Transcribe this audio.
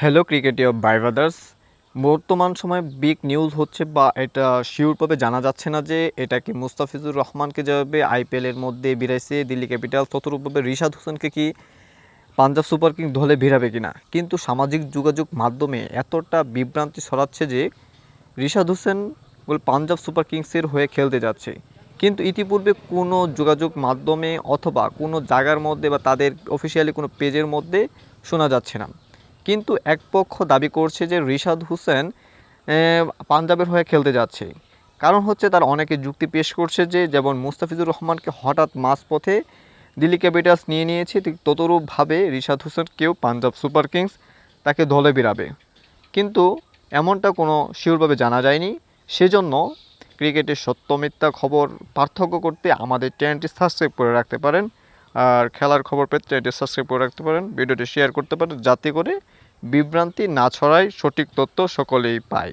Hello ক্রিকেটীয় by brothers বর্তমান সময়ে big news হচ্ছে বা এটা শিওরভাবে জানা যাচ্ছে না যে এটা কি মুস্তাফিজুর রহমানকে যেভাবে আইপিএলের মধ্যে বিরাইছে, দিল্লি ক্যাপিটাল ততরূপভাবে রিশাদ হোসেনকে কি পাঞ্জাব সুপার কিং দলে ভিড়াবে কিনা? কিন্তু সামাজিক যোগাযোগ মাধ্যমে এতটা বিভ্রান্তি ছড়াচ্ছে যে রিশাদ হোসেন বল পাঞ্জাব সুপার কিংসের হয়ে খেলতে যাচ্ছে। কিন্তু ইতিপূর্বে কোনো যোগাযোগ মাধ্যমে অথবা কোনো জায়গার মধ্যে বা তাদের অফিসিয়ালি কোনো পেজের মধ্যে শোনা যাচ্ছে না। কিন্তু এক পক্ষ দাবি করছে যে রিশাদ হোসেন পাঞ্জাবের হয়ে খেলতে যাচ্ছে। কারণ হচ্ছে তার অনেকে যুক্তি পেশ করছে যে যেমন মুস্তাফিজুর রহমানকে হঠাৎ মাঝপথে দিল্লি ক্যাপিটালস নিয়ে নিয়েছে, ঠিক ততরূপভাবে রিশাদ হোসেনকেও পাঞ্জাব সুপার কিংস তাকে দলে বেরাবে। কিন্তু এমনটা কোনো শিওরভাবে জানা যায়নি। সেজন্য ক্রিকেটের সত্য মিথ্যা খবর পার্থক্য করতে আমাদের চ্যানেলটি সাবস্ক্রাইব করে রাখতে পারেন। আর খেলার খবর পেতে চ্যানেলটি সাবস্ক্রাইব করে রাখতে পারেন, ভিডিওটি শেয়ার করতে পারেন, যাতে করে বিভ্রান্তি না ছড়ায় সঠিক তথ্য সকলেই পায়।